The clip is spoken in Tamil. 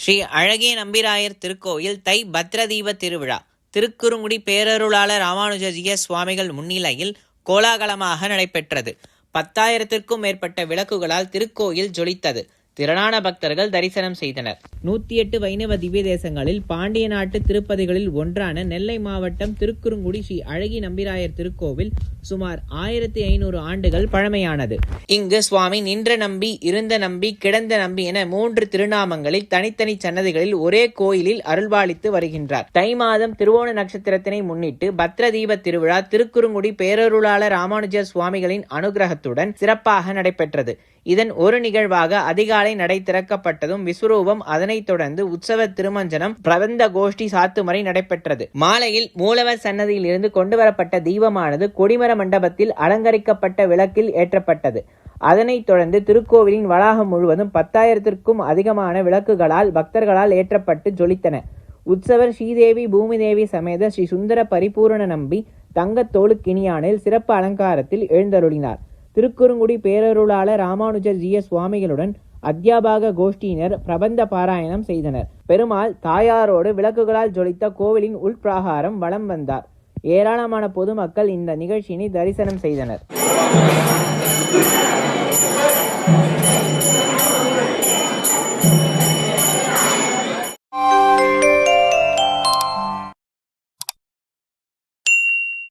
ஸ்ரீ அழகிய நம்பிராயர் திருக்கோயில் தை பத்ரதீப திருவிழா. திருக்குறுங்குடி பேரருளாளர் ராமானுஜஜிய சுவாமிகள் முன்னிலையில் கோலாகலமாக நடைபெற்றது. பத்தாயிரத்திற்கும் மேற்பட்ட விளக்குகளால் திருக்கோயில் ஜொலித்தது. திரளான பக்தர்கள் தரிசனம் செய்தனர். நூத்தி எட்டு வைணவ திவ்ய தேசங்களில் பாண்டிய நாட்டு திருப்பதிகளில் ஒன்றான நெல்லை மாவட்டம் திருக்குறுங்குடி ஸ்ரீ அழகி நம்பிராயர் திருக்கோவில் சுமார் ஆயிரத்தி ஐநூறு ஆண்டுகள் பழமையானது. இங்கு சுவாமி நின்ற நம்பி இருந்த நம்பி கிடந்த நம்பி என மூன்று திருநாமங்களில் தனித்தனி சன்னதிகளில் ஒரே கோயிலில் அருள்வாளித்து வருகின்றார். தை மாதம் திருவோண நட்சத்திரத்தினை முன்னிட்டு பத்ர தீப திருவிழா திருக்குறுங்குடி பேரருளாளர் ராமானுஜர் சுவாமிகளின் அனுகிரகத்துடன் சிறப்பாக நடைபெற்றது. இதன் ஒரு நிகழ்வாக அதிகாலை நடை திறக்கப்பட்டதும் விஸ்வரூபம் அதனைத் தொடர்ந்து உற்சவ திருமஞ்சனம் பிரபந்த கோஷ்டி சாத்துமறை நடைபெற்றது. மாலையில் மூலவர் சன்னதியில் இருந்து கொண்டுவரப்பட்ட தீபமானது கொடிமர மண்டபத்தில் அலங்கரிக்கப்பட்ட விளக்கில் ஏற்றப்பட்டது. அதனைத் தொடர்ந்து திருக்கோவிலின் வளாகம் முழுவதும் பத்தாயிரத்திற்கும் அதிகமான விளக்குகளால் பக்தர்களால் ஏற்றப்பட்டு ஜொலித்தன. உற்சவர் ஸ்ரீதேவி பூமிதேவி சமேத ஸ்ரீ சுந்தர பரிபூரண நம்பி தங்கத் தோளுக்கிணியானில் சிறப்பு அலங்காரத்தில் எழுந்தருளினார். திருக்குறுங்குடி பேரருளாளர் ராமானுஜர் ஜி எஸ் சுவாமிகளுடன் அத்தியாபாக கோஷ்டியினர் பிரபந்த பாராயணம் செய்தனர். பெருமாள் தாயாரோடு விளக்குகளால் ஜொலித்த கோவிலின் உள்பிராகாரம் வலம் வந்தார். ஏராளமான பொதுமக்கள் இந்த நிகழ்ச்சியினை தரிசனம் செய்தனர்.